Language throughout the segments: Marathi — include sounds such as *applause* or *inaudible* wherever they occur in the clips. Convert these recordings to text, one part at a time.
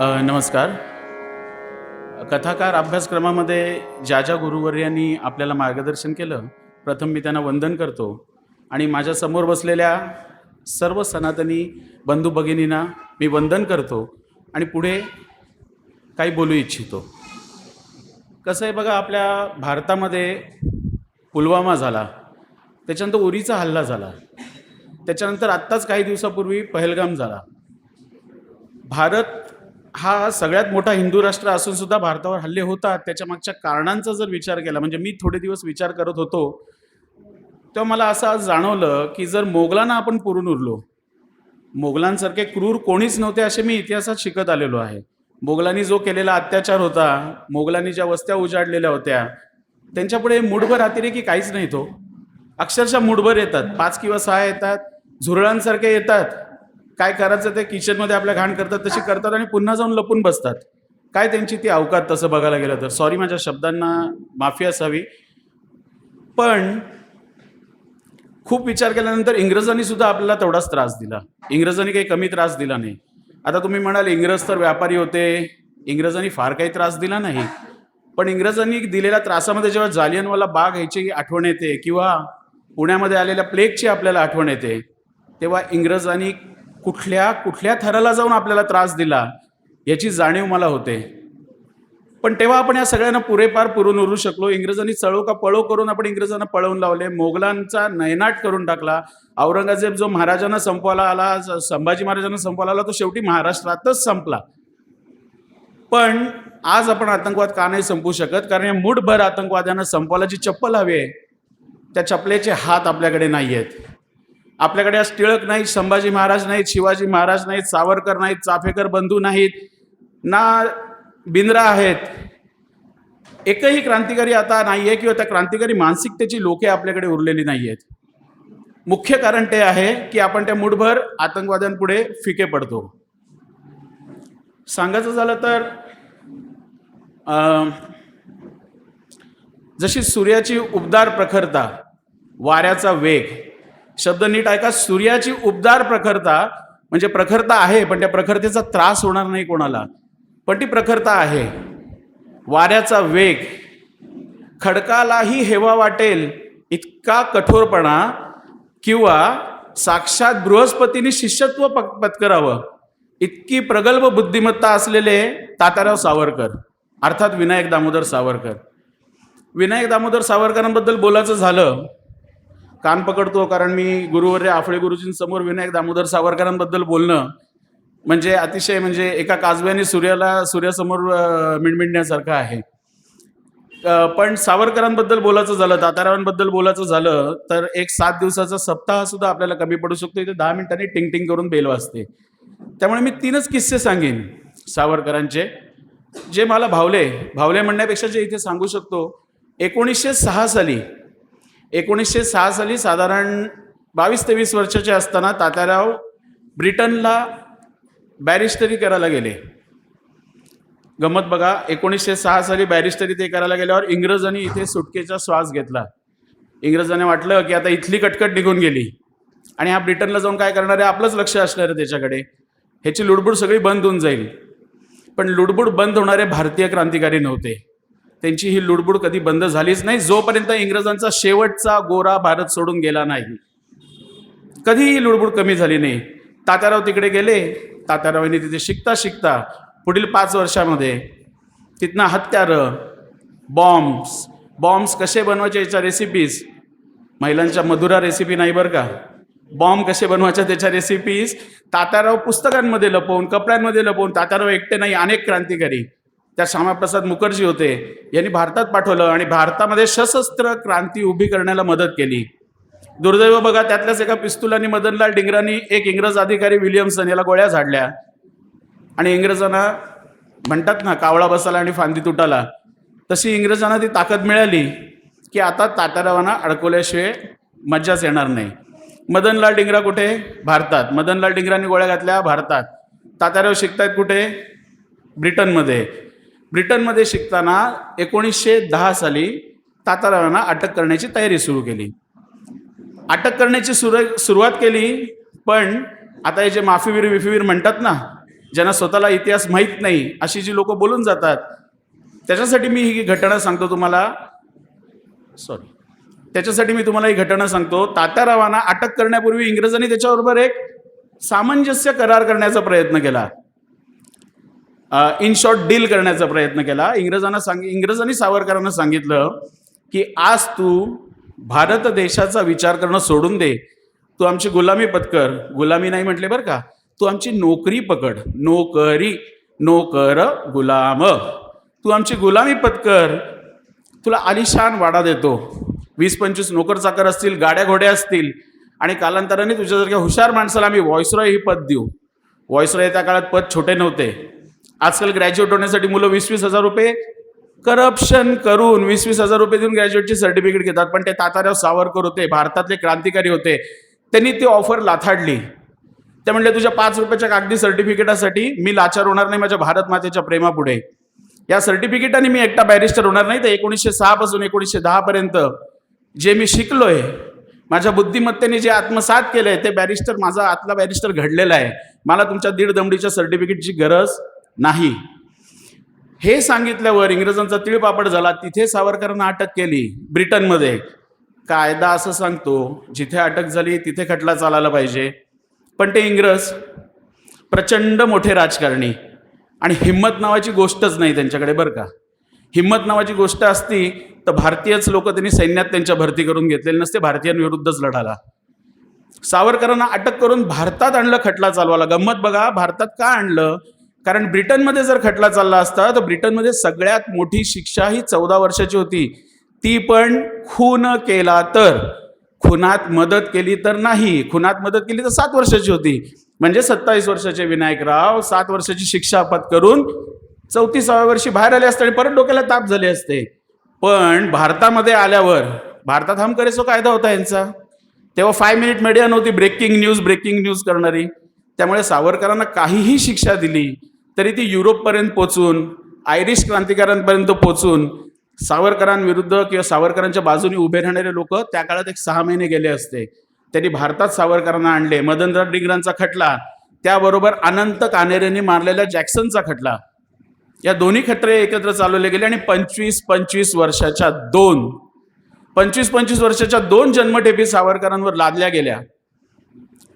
नमस्कार. कथाकार अभ्यासक्रमामध्ये ज्या ज्या गुरुवर्यांनी आपल्याला मार्गदर्शन केलं प्रथम मी त्यांना वंदन करतो. आणि माझ्यासमोर बसलेल्या सर्व सनातनी बंधू भगिनींना मी वंदन करतो आणि पुढे काही बोलू इच्छितो. कसं आहे बघा आपल्या भारतामध्ये पुलवामा झाला त्याच्यानंतर उरीचा हल्ला झाला त्याच्यानंतर आत्ताच काही दिवसापूर्वी पहलगाम झाला. भारत हा सगळ्यात मोठा हिंदू राष्ट्र असून सुद्धा भारतावर हल्ले होतात. त्याच्या मागच्या कारणांचा जर विचार केला म्हणजे मी थोडे दिवस विचार करत होतो तेव्हा मला असं आज जाणवलं की जर मोगलांना आपण पुरून उरलो मोगलांसारखे क्रूर कोणीच नव्हते असे मी इतिहासात शिकत आलेलो आहे. मोगलांनी जो केलेला अत्याचार होता मोगलांनी ज्या वस्त्या उजाडलेल्या होत्या त्यांच्यापुढे मुठभर अतिरेकी काहीच नाही तो. अक्षरशः मुठभर येतात. पाच किंवा सहा येतात झुरळांसारखे येतात. काय करायचं ते किचनमध्ये आपल्या घाण करतात तशी करतात आणि पुन्हा जाऊन लपून बसतात. काय त्यांची ती अवकात तसं बघायला गेलं तर? सॉरी माझ्या शब्दांना माफी असावी. पण खूप विचार केल्यानंतर इंग्रजांनी सुद्धा आपल्याला तेवढाच त्रास दिला. इंग्रजांनी काही कमी त्रास दिला नाही. आता तुम्ही म्हणाल इंग्रज तर व्यापारी होते. इंग्रजांनी फार काही त्रास दिला नाही. पण इंग्रजांनी दिलेल्या त्रासामध्ये जेव्हा जालियनवाला बाग ह्याची आठवण येते किंवा पुण्यामध्ये आलेल्या प्लेगची आपल्याला आठवण येते तेव्हा इंग्रजांनी कुठल्या कुठल्या थराला जाऊन आपल्याला त्रास दिला याची जाणीव मला होते. पण तेव्हा आपण या सगळ्यांना पुरेपार पुरून उरू शकलो. इंग्रजांनी चळो का पळो करून आपण इंग्रजांना पळवून लावले. मोगलांचा नयनाट करून टाकला. औरंगजेब जो महाराजांना संपवायला आला संभाजी महाराजांना संपवायला आला तो शेवटी महाराष्ट्रातच संपला. पण आज आपण आतंकवाद का नाही संपू शकत? कारण या मूठभर आतंकवाद्यांना संपवायला जी चप्पल हवी आहे त्या चपलेचे हात आपल्याकडे नाही आहेत आपल्याकडे आज टिळक नाहीत संभाजी महाराज नाहीत शिवाजी महाराज नाहीत सावरकर नाहीत चाफेकर बंधू नाहीत ना बिंद्रा आहेत. एकही क्रांतिकारी आता नाही आहे किंवा त्या क्रांतिकारी मानसिकतेची लोके आपल्याकडे उरलेली नाही आहेत मुख्य कारण ते आहे की आपण त्या मुठभर आतंकवाद्यांपुढे फिके पडतो. सांगायचं झालं तर जशी सूर्याची उबदार प्रखरता वाऱ्याचा वेग शब्द नीट ऐका. सूर्याची उबदार प्रखरता म्हणजे प्रखरता आहे पण त्या प्रखरतेचा त्रास होणार नाही कोणाला. पण ती प्रखरता आहे. वाऱ्याचा वेग खडकालाही हेवा वाटेल इतका कठोरपणा किंवा साक्षात बृहस्पतीने शिष्यत्व प पत्करावं. इतकी प्रगल्भ बुद्धिमत्ता असलेले तात्याराव सावरकर अर्थात विनायक दामोदर सावरकर. विनायक दामोदर सावरकरांबद्दल बोलायचं झालं कान पकडतो कारण मी गुरुवर्य आफळे गुरुजींसमोर विनायक दामोदर सावरकरांबद्दल बोलणं म्हणजे अतिशय म्हणजे एका काजव्याने सूर्याला सूर्यासमोर मिणमिणण्यासारखं आहे. पण सावरकरांबद्दल बोलायचं झालं तातारावांबद्दल बोलायचं झालं तर एक सात दिवसाचा सप्ताह सुद्धा आपल्याला कमी पडू शकतो. इथे दहा मिनिटांनी टिंग टिंग करून बेल वाजते. त्यामुळे मी तीनच किस्से सांगेन सावरकरांचे जे मला भावले. भावले म्हणण्यापेक्षा जे इथे सांगू शकतो एकोणीसशे सहा साली एकोणीसशे सहा साली साधारण बावीस तेवीस वर्षाचे असताना तात्याराव ब्रिटनला बॅरिस्टरी करायला गेले. गमत बघा एकोणीसशे सहा साली बॅरिस्टरी ते करायला गेल्यावर इंग्रजांनी इथे सुटकेचा श्वास घेतला. इंग्रजांनी वाटलं की आता इथली कटकट निघून गेली. आणि हा ब्रिटनला जाऊन काय करणार आहे? आपलंच लक्ष असणार आहे त्याच्याकडे. ह्याची लुडबुड सगळी बंद होऊन जाईल. पण लुडबुड बंद होणारे भारतीय क्रांतिकारी नव्हते. त्यांची ही लुडबुड कधी बंद झालीच नाही जोपर्यंत इंग्रजांचा शेवटचा गोरा भारत सोडून गेला नाही. कधीही लुडबुड कमी झाली नाही. तात्याराव तिकडे गेले तात्यारावांनी तिथे शिकता शिकता पुढील पाच वर्षामध्ये तिथनं हत्यारं बॉम्ब्स बॉम्ब्स कसे बनवायचे याच्या रेसिपीज महिलांच्या मधुरा रेसिपी नाही बरं का? बॉम्ब कसे बनवायच्या त्याच्या रेसिपीज तात्याराव पुस्तकांमध्ये लपवून कपड्यांमध्ये लपवून तात्याराव एकटे नाही अनेक क्रांतिकारी. त्या श्यामाप्रसाद मुखर्जी होते. यांनी भारतात पाठवलं आणि भारतामध्ये सशस्त्र क्रांती उभी करण्याला मदत केली. दुर्दैव बघा त्यातल्याच एका पिस्तुलानी मदनलाल डिंगरांनी एक इंग्रज अधिकारी विलियमसन याला गोळ्या झाडल्या. आणि इंग्रजांना म्हणतात ना कावळा बसाला आणि फांदी तुटाला तशी इंग्रजांना ती ताकद मिळाली की आता तात्यारावांना अडकवल्याशिवाय मज्जाच येणार नाही. मदनलाल डिंगरा कुठे? भारतात. मदनलाल डिंगरांनी गोळ्या घातल्या भारतात. तात्याराव शिकतायत कुठे? ब्रिटनमध्ये. ब्रिटनमध्ये शिकताना एकोणीसशे दहा साली तातारावांना अटक करण्याची तयारी सुरू केली. अटक करण्याची सुर सुरुवात केली पण आता हे जे माफीवीर विफीवीर म्हणतात ना ज्यांना स्वतःला इतिहास माहीत नाही अशी जी लोक बोलून जातात त्याच्यासाठी मी ही घटना सांगतो तुम्हाला. सॉरी त्याच्यासाठी मी तुम्हाला ही घटना सांगतो. तात्यारावांना अटक करण्यापूर्वी इंग्रजांनी त्याच्याबरोबर एक सामंजस्य करार करण्याचा प्रयत्न केला. इन शॉर्ट डील करण्याचा प्रयत्न केला. इंग्रजांना सांग इंग्रजांनी सावरकरांना सांगितलं की आज तू भारत देशाचा विचार करणं सोडून दे. तू आमची गुलामी पत्कर. गुलामी नाही म्हटले बरं का. तू आमची नोकरी पकड. नोकरी नोकर गुलाम. तू आमची गुलामी पत्कर. तुला आलिशान वाडा देतो. वीस पंचवीस नोकर चाकर असतील गाड्या घोड्या असतील आणि कालांतराने तुझ्यासारख्या हुशार माणसाला आम्ही व्हॉइसरॉय ही पद देऊ. व्हॉइसरॉय त्या काळात पद छोटे नव्हते. आजकाल ग्रॅज्युएट होण्यासाठी मुलं वीस वीस हजार रुपये करप्शन करून वीस वीस हजार रुपये देऊन ग्रॅज्युएटची सर्टिफिकेट घेतात. पण ते ताताराव सावरकर होते भारतातले क्रांतिकारी होते. त्यांनी ती ऑफर लाथाडली. ते म्हणले तुझ्या पाच रुपयाच्या कागदी सर्टिफिकेटासाठी मी लाचार होणार नाही माझ्या भारत मातेच्या प्रेमापुढे. या सर्टिफिकेटाने मी एकटा बॅरिस्टर होणार नाही तर एकोणीसशे सहा पासून एकोणीसशे दहा पर्यंत जे मी शिकलोय माझ्या बुद्धिमत्तेने जे आत्मसात केलंय ते बॅरिस्टर माझा आतला बॅरिस्टर घडलेला आहे. मला तुमच्या दीड दमडीच्या सर्टिफिकेटची गरज नाही. हे सांगितल्यावर इंग्रजांचा तिळपापड झाला. तिथे सावरकरांना अटक केली ब्रिटनमध्ये. कायदा असं सांगतो जिथे अटक झाली तिथे खटला चालायला पाहिजे. पण ते इंग्रज प्रचंड मोठे राजकारणी आणि हिंमत नावाची गोष्टच नाही त्यांच्याकडे बरं का? हिंमत नावाची गोष्ट असती तर भारतीयच लोक त्यांनी सैन्यात त्यांच्या भरती करून घेतलेले नसते भारतीयांविरुद्धच लढाला सावरकरांना अटक करून भारतात आणलं खटला चालवायला. गंमत बघा भारतात का आणलं? कारण ब्रिटनमध्ये जर खटला चालला असता तर ब्रिटनमध्ये सगळ्यात मोठी शिक्षा ही चौदा वर्षाची होती. ती पण खून केला तर. खुनात मदत केली तर नाही. खुनात मदत केली तर सात वर्षाची होती. म्हणजे सत्तावीस वर्षाचे विनायकराव सात वर्षाची शिक्षा करून चौतीसाव्या वर्षी बाहेर आले असते आणि परत डोक्याला ताप झाले असते. पण भारतामध्ये आल्यावर भारतात हम करेसो कायदा होता यांचा. तेव्हा फाय मिनिट मीडिया नव्हती ब्रेकिंग न्यूज ब्रेकिंग न्यूज करणारी. त्यामुळे सावरकरांना काहीही शिक्षा दिली. तरी ती युरोपपर्यंत पोचून आयरिश क्रांतिकारांपर्यंत पोचून सावरकरांविरुद्ध किंवा सावरकरांच्या बाजूने उभे राहणारे लोक त्या काळात एक सहा महिने गेले असते. त्यांनी भारतात सावरकरांना आणले मदनराव डिंगरांचा खटला त्याबरोबर अनंत कानेरेंनी मारलेल्या जॅक्सनचा खटला. या दोन्ही खटरे एकत्र चालवले गेले आणि पंचवीस पंचवीस वर्षाच्या दोन पंचवीस पंचवीस वर्षाच्या दोन जन्मठेपी सावरकरांवर लादल्या गेल्या.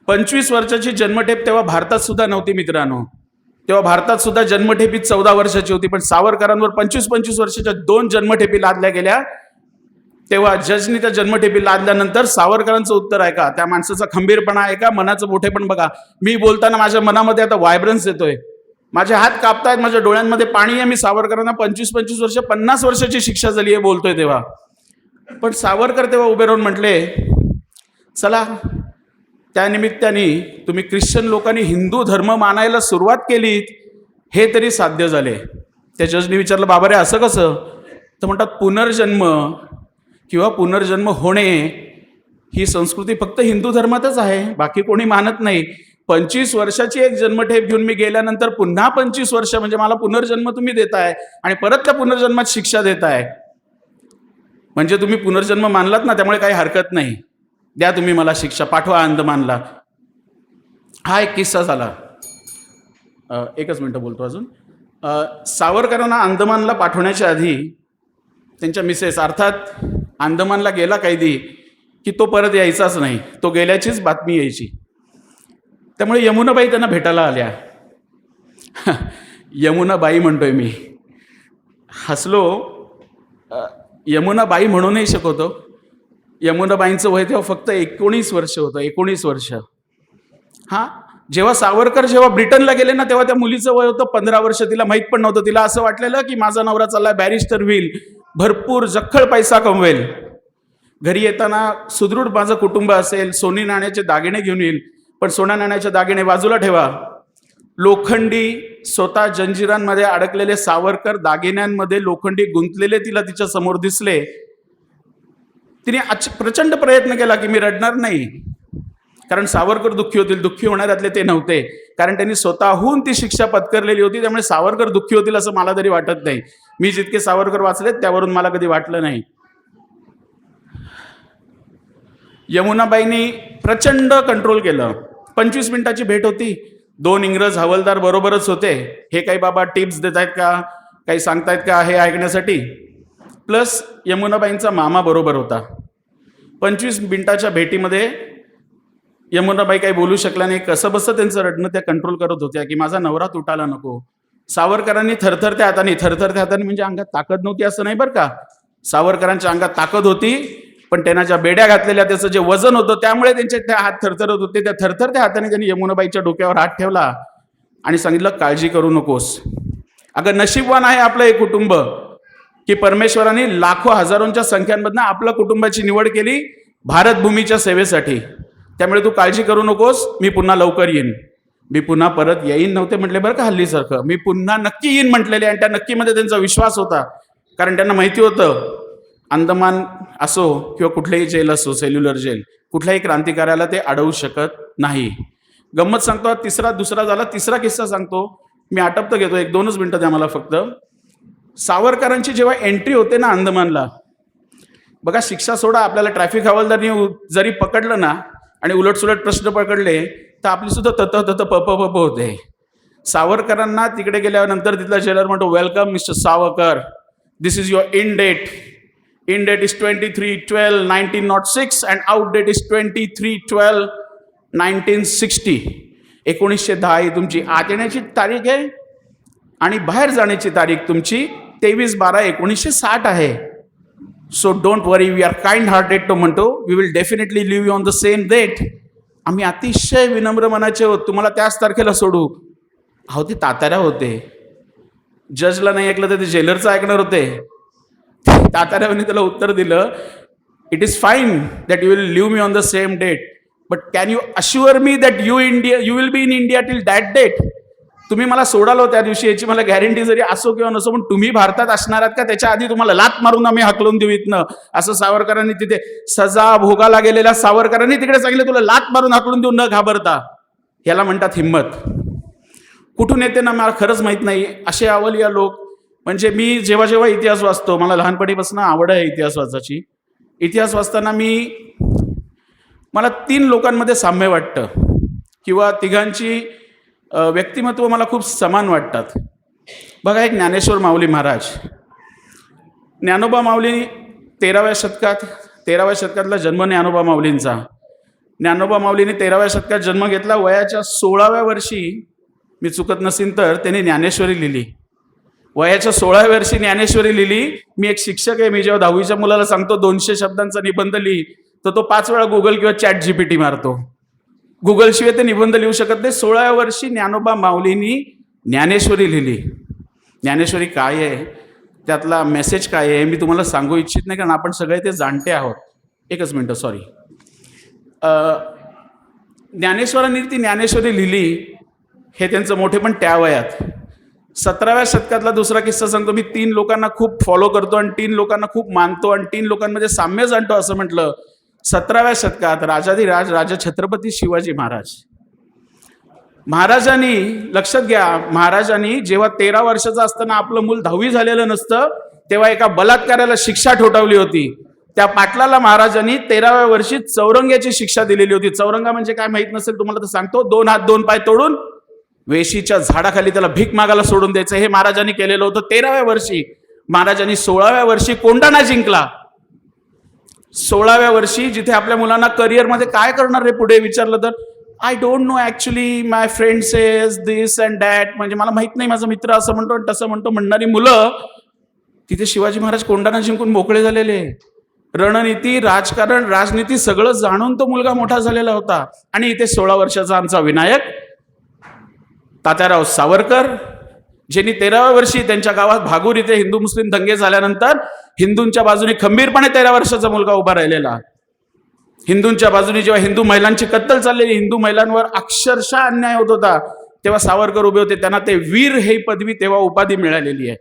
पंचवीस वर्षाची जन्मठेप तेव्हा भारतात सुद्धा नव्हती मित्रांनो. तेव्हा भारतात सुद्धा जन्मठेपी चौदा वर्षाची होती पण सावरकरांवर पंचवीस पंचवीस वर्षाच्या दोन जन्मठेपी लादल्या गेल्या. तेव्हा जजनी त्या जन्मठेपी लादल्यानंतर सावरकरांचं उत्तर आहे का? त्या माणसाचा खंबीरपणा आहे का? मनाचं मोठेपण बघा. मी बोलताना माझ्या मनामध्ये आता व्हायब्रन्स येतोय. माझे हात कापतायत माझ्या डोळ्यांमध्ये पाणी आहे. मी सावरकरांना पंचवीस पंचवीस वर्ष पन्नास वर्षाची शिक्षा झाली आहे बोलतोय तेव्हा. पण सावरकर तेव्हा उभे राहून म्हटले चला त्यानिमित्ताने तुम्ही ख्रिश्चन लोकांनी हिंदू धर्म मानायला सुरुवात केलीत हे तरी साध्य झाले. त्या जजने विचारलं बाबा रे असं कसं? तर म्हणतात पुनर्जन्म किंवा पुनर्जन्म होणे ही संस्कृती फक्त हिंदू धर्मातच आहे बाकी कोणी मानत नाही. पंचवीस वर्षाची एक जन्मठेप घेऊन मी गेल्यानंतर पुन्हा पंचवीस वर्ष म्हणजे मला पुनर्जन्म तुम्ही देताय आणि परत त्या पुनर्जन्मात शिक्षा देताय. म्हणजे तुम्ही पुनर्जन्म मानलात ना त्यामुळे काही हरकत नाही. द्या तुम्ही मला शिक्षा पाठवा अंदमानला. हा एक किस्सा झाला. एकच मिनटं बोलतो अजून. सावरकरांना अंदमानला पाठवण्याच्या आधी त्यांच्या मिसेस अर्थात अंदमानला गेला कैदी की तो परत यायचाच नाही. तो गेल्याचीच बातमी यायची. त्यामुळे यमुनाबाई त्यांना भेटायला आल्या. *laughs* यमुनाबाई म्हणतोय मी. हसलो. यमुनाबाई म्हणूनही शकवतो हो. यमुनाबाईंचं वय तेव्हा फक्त एकोणीस वर्ष होतं एकोणीस वर्ष. हां? जेव्हा सावरकर जेव्हा ब्रिटनला गेले ना तेव्हा त्या मुलीचं वय होतं पंधरा वर्ष. तिला माहीत पण नव्हतं. तिला असं वाटलेलं की माझा नवरा चालला बॅरिस्टर होईल भरपूर जखळ पैसा कमवेल. घरी येताना सुदृढ माझं कुटुंब असेल सोनी नाण्याचे दागिने घेऊन येईल. पण सोन्या नाण्याचे दागिने बाजूला ठेवा. लोखंडी स्वतः जंजिरांमध्ये अडकलेले सावरकर दागिन्यांमध्ये लोखंडी गुंतलेले तिला तिच्या समोर दिसले. तिने अच प्रचंड प्रयत्न केला की मी रडणार नाही. कारण सावरकर दुःखी होतील. दुःखी होणाऱ्यातले ते नव्हते. कारण त्यांनी स्वतःहून ती शिक्षा पत्करलेली होती. त्यामुळे सावरकर दुःखी होतील असं मला तरी वाटत नाही. मी जितके सावरकर वाचलेत त्यावरून मला कधी वाटलं नाही. यमुनाबाईंनी प्रचंड कंट्रोल केलं. पंचवीस मिनिटाची भेट होती. दोन इंग्रज हवालदार बरोबरच होते. हे काही बाबा टिप्स देत आहेत का? काही सांगतायत का? हे ऐकण्यासाठी? प्लस यमुनाबाईंचा मामा बरोबर होता. पंचवीस मिनिटाच्या भेटीमध्ये यमुनाबाई काही बोलू शकल्या नाही. कसं बसं त्यांचं रडणं त्या कंट्रोल करत होत्या की माझा नवरा तुटायला नको. सावरकरांनी थरथरत्या हाताने थरथरत्या हाताने म्हणजे अंगात ताकद नव्हती असं नाही बरं का. सावरकरांच्या अंगात ताकद होती पण त्यांना ज्या बेड्या घातलेल्या त्याचं जे वजन होतं त्यामुळे त्यांचे त्या हात थरथरत होते. त्या थरथरत्या हाताने त्यांनी यमुनाबाईच्या डोक्यावर हात ठेवला आणि सांगितलं काळजी करू नकोस. अगं नशीबवान आहे आपलं हे कुटुंब. की परमेश्वराने लाखो हजारोंच्या संख्यांमधनं आपल्या कुटुंबाची निवड केली भारतभूमीच्या सेवेसाठी. त्यामुळे तू काळजी करू नकोस मी पुन्हा लवकर येईन. मी पुन्हा परत येईन नव्हते म्हटले बरं का हल्लीसारखं. मी पुन्हा नक्की येईन म्हटलेले आणि त्या नक्कीमध्ये त्यांचा विश्वास होता. कारण त्यांना माहिती होतं अंदमान असो किंवा कुठलेही जेल असो सेल्युलर जेल कुठल्याही क्रांतिकार्याला ते अडवू शकत नाही. गंमत सांगतो तिसरा दुसरा झाला तिसरा किस्सा सांगतो. मी आटपतं घेतो एक दोनच मिनटं द्या मला फक्त. सावरकरांची जेव्हा एंट्री होते ना अंदमानला बघा शिक्षा सोडा आपल्याला ट्रॅफिक हवालदारनी जरी पकडलं ना आणि उलटसुलट प्रश्न पकडले तर आपली सुद्धा तत तत प प होते. सावरकरांना तिकडे गेल्यानंतर तिथला जेलर म्हणतो welcome mister Savarkar this is your in date in date is twenty three twelve nineteen not six and out date is twenty three twelve nineteen sixty एकोणीसशे दहा ही तुमची आत येण्याची तारीख आहे आणि बाहेर जाण्याची तारीख तुमची तेवीस बारा एकोणीसशे साठ आहे. So don't worry we are kind hearted तो म्हणतो we will definitely leave you on the same date आम्ही अतिशय विनम्र मनाचे होत तुम्हाला त्याच तारखेला सोडू. अहो ते ताताऱ्या होते. जजला नाही ऐकलं तर ते जेलरचं ऐकणार होते. तात्याऱ्याने त्याला उत्तर दिलं. It is fine that you will leave me on the same date but can you assure me that you India you will be in India till that date तुम्ही मला सोडालो त्या दिवशी याची मला गॅरंटी जरी असो किंवा नसो पण तुम्ही भारतात असणार आहात का? त्याच्या आधी तुम्हाला लात मारून आम्ही हाकलून देऊ इथनं. असं सावरकरांनी तिथे सजा भोगाला गेलेल्या सावरकरांनी तिकडे सांगितलं तुला लात मारून हाकलून देऊ न घाबरता. याला म्हणतात हिंमत. कुठून येते ना मला खरंच माहीत नाही. असे अवलिया लोक. म्हणजे मी जेव्हा जेव्हा इतिहास वाचतो मला लहानपणीपासून आवड आहे इतिहास वाचायची. इतिहास वाचताना मी मला तीन लोकांमध्ये साम्य वाटतं. किंवा तिघांची व्यक्तिमत्व मला खूप समान वाटतात. बघा एक ज्ञानेश्वर माऊली महाराज. ज्ञानोबा माऊली तेराव्या शतकात तेराव्या शतकातला जन्म ज्ञानोबा माऊलींचा. ज्ञानोबा माऊलीने तेराव्या शतकात जन्म घेतला. वयाच्या सोळाव्या वर्षी मी चुकत नसेन तर त्याने ज्ञानेश्वरी लिहिली. वयाच्या सोळाव्या वर्षी ज्ञानेश्वरी लिहिली. मी एक शिक्षक आहे मी जेव्हा दहावीच्या मुलाला सांगतो दोनशे शब्दांचा निबंध लिही तर तो पाच वेळा गुगल किंवा चॅट जीपीटी मारतो. गुगलशिवाय ते निबंध लिहू शकत नाही. सोळाव्या वर्षी ज्ञानोबा माऊलींनी ज्ञानेश्वरी लिहिली. ज्ञानेश्वरी काय आहे? त्यातला मेसेज काय आहे मी तुम्हाला सांगू इच्छित नाही कारण आपण सगळे ते जाणते आहोत. एकच मिनटं सॉरी ज्ञानेश्वरांनी ती ज्ञानेश्वरी लिहिली हे त्यांचं मोठे पण त्या वयात सतराव्या शतकातला दुसरा किस्सा सांगतो. मी तीन लोकांना खूप फॉलो करतो आणि तीन लोकांना खूप मानतो आणि तीन लोकांमध्ये साम्य जाणतो असं म्हटलं सतराव्या शतकात राजाधिराज राजा छत्रपती शिवाजी महाराज. महाराजांनी लक्षात घ्या महाराजांनी जेव्हा तेरा वर्षाचं असताना आपलं मूल दहावी झालेलं नसतं तेव्हा एका बलात्काराला शिक्षा ठोठावली होती. त्या पाटलाला महाराजांनी तेराव्या वर्षी चौरंग्याची शिक्षा दिलेली होती. चौरंगा म्हणजे काय माहीत नसेल तुम्हाला तर सांगतो. दोन हात दोन पाय तोडून वेशीच्या झाडाखाली त्याला भीक मागायला सोडून द्यायचं. हे महाराजांनी केलेलं होतं तेराव्या वर्षी. महाराजांनी सोळाव्या वर्षी कोंडाणा जिंकला. सोळाव्या वर्षी जिथे आपल्या मुलांना करिअरमध्ये काय करणार रे पुढे विचारलं तर I don't know actually my friend says this and that म्हणजे मला माहीत नाही माझा मित्र असं म्हणतो आणि तसं म्हणतो म्हणणारी मुलं तिथे शिवाजी महाराज कोंडाना जिंकून मोकळे झालेले. रणनीती राजकारण राजनीती सगळं जाणून तो मुलगा मोठा झालेला होता. आणि इथे सोळा वर्षाचा आमचा विनायक तात्याराव सावरकर ज्यांनी तेराव्या वर्षी त्यांच्या गावात भागूर इथे हिंदू मुस्लिम दंगे झाल्यानंतर हिंदूंच्या बाजूने खंबीरपणे तेरा वर्षाचा मुलगा उभा राहिलेला. हिंदूंच्या बाजूने जेव्हा हिंदू महिलांची कत्तल चाललेली हिंदू महिलांवर अक्षरशः अन्याय होत होता तेव्हा सावरकर उभे होते. त्यांना ते वीर हे पदवी तेव्हा उपाधी मिळालेली आहे.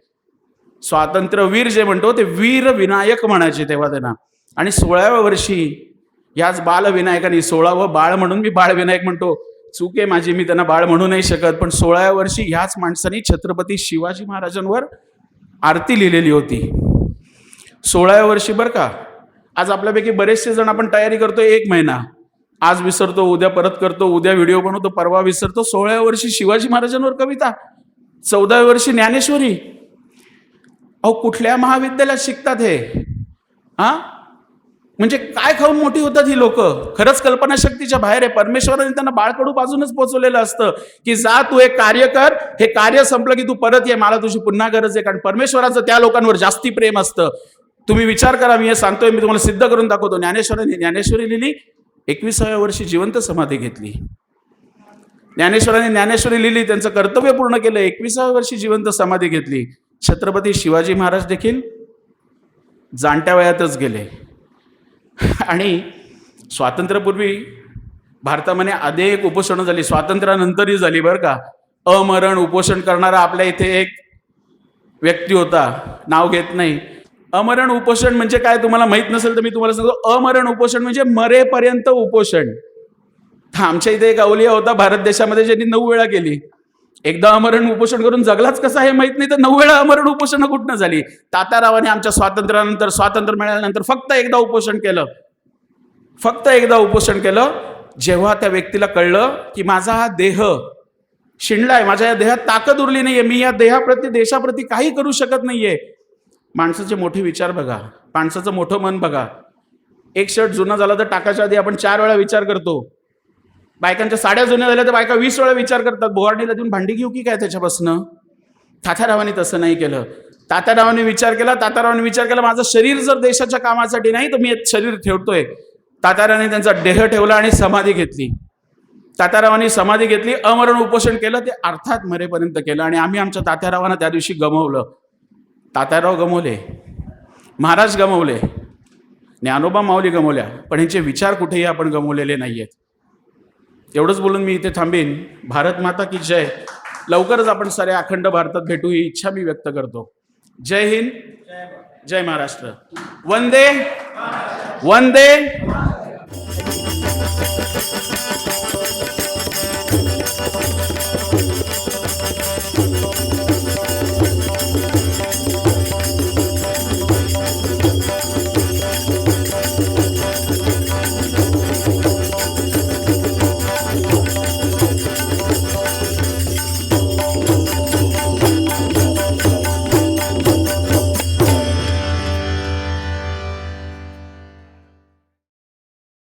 स्वातंत्र्यवीर जे म्हणतो ते वीर विनायक म्हणायचे तेव्हा त्यांना. आणि सोळाव्या वर्षी याच बालविनायकाने सोळावं बाळ म्हणून मी बाळविनायक म्हणतो. चूक आहे माझी मी त्यांना बाळ म्हणू नाही शकत. पण सोळाव्या वर्षी ह्याच माणसाने छत्रपती शिवाजी महाराजांवर आरती लिहिलेली होती. सोळाव्या वर्षी बरं का आज आपल्यापैकी बरेचसे जण आपण तयारी करतो एक महिना. आज विसरतो उद्या परत करतो उद्या व्हिडिओ बनवतो परवा विसरतो. सोळाव्या वर्षी शिवाजी महाराजांवर कविता चौदाव्या वर्षी ज्ञानेश्वरी. अहो कुठल्या महाविद्यालयात शिकतात हे? हा? म्हणजे काय खाऊन मोठी होतात ही लोक? खरंच कल्पनाशक्तीच्या बाहेर आहे. परमेश्वराने त्यांना बाळकडू बाजूनच पोचवलेलं असतं की जा तू एक कार्य कर हे कार्य संपलं की तू परत ये मला तुझी पुन्हा गरज आहे. कारण परमेश्वराचं त्या लोकांवर जास्ती प्रेम असतं. तुम्ही विचार करा मी हे सांगतोय मी तुम्हाला सिद्ध करून दाखवतो. ज्ञानेश्वरांनी ज्ञानेश्वरी लिहिली एकविसाव्या वर्षी जिवंत समाधी घेतली. ज्ञानेश्वरांनी ज्ञानेश्वरी लिहिली त्यांचं कर्तव्य पूर्ण केलं एकविसाव्या वर्षी जिवंत समाधी घेतली. छत्रपती शिवाजी महाराज देखील जाणत्या वयातच गेले. *laughs* आणि स्वातंत्र्यापूर्वी भारतामध्ये अनेक उपोषणं झाली स्वातंत्र्यानंतरही झाली बरं का. अमरण उपोषण करणारा आपल्या इथे एक व्यक्ती होता नाव घेत नाही. अमरण उपोषण म्हणजे काय तुम्हाला माहीत नसेल तर मी तुम्हाला सांगतो अमरण उपोषण म्हणजे मरेपर्यंत उपोषण. आमच्या इथे एक अवलिया होता भारत देशामध्ये ज्यांनी नऊ वेळा केली. एकदा अमरण उपोषण करून जगलाच कसं हे माहीत नाही तर नऊ वेळा अमरण उपोषण कुठनं झाली? तातारावाने आमच्या स्वातंत्र्यानंतर स्वातंत्र्य मिळाल्यानंतर फक्त एकदा उपोषण केलं. फक्त एकदा उपोषण केलं. जेव्हा त्या व्यक्तीला कळलं की माझा हा देह शिणलाय माझ्या या देहात ताकद उरली नाहीये मी या देहाप्रती देशाप्रती काही करू शकत नाहीये. माणसाचे मोठे विचार बघा. माणसाचं मोठं मन बघा. एक शर्ट जुना झाला तर टाकायच्या आधी आपण चार वेळा विचार करतो. बायकांच्या साड्या जुन्या झाल्या तर बायका वीस वेळा विचार करतात बोहारणीला देऊन भांडी घेऊ की काय त्याच्यापासनं? तात्यारावांनी तसं नाही केलं. तात्यारावांनी विचार केला तात्यारावांनी विचार केला माझं शरीर जर देशाच्या कामासाठी नाही तर मी एक शरीर ठेवतोय. तात्यारावांनी त्यांचा देह ठेवला आणि समाधी घेतली. तात्यारावांनी समाधी घेतली अमरण उपोषण केलं ते अर्थात मरेपर्यंत केलं आणि आम्ही आमच्या तात्यारावांना त्या दिवशी गमवलं. तात्याराव गमवले महाराज गमवले ज्ञानोबा माऊली गमवल्या पण ह्यांचे विचार कुठेही आपण गमवलेले नाही आहेत एवढंच बोलून मी इथे थांबेन. भारत माता की जय. लवकरच आपण साऱ्या अखंड भारतात भेटू ही इच्छा मी व्यक्त करतो. जय हिंद. जय महाराष्ट्र. वंदे. वंदे.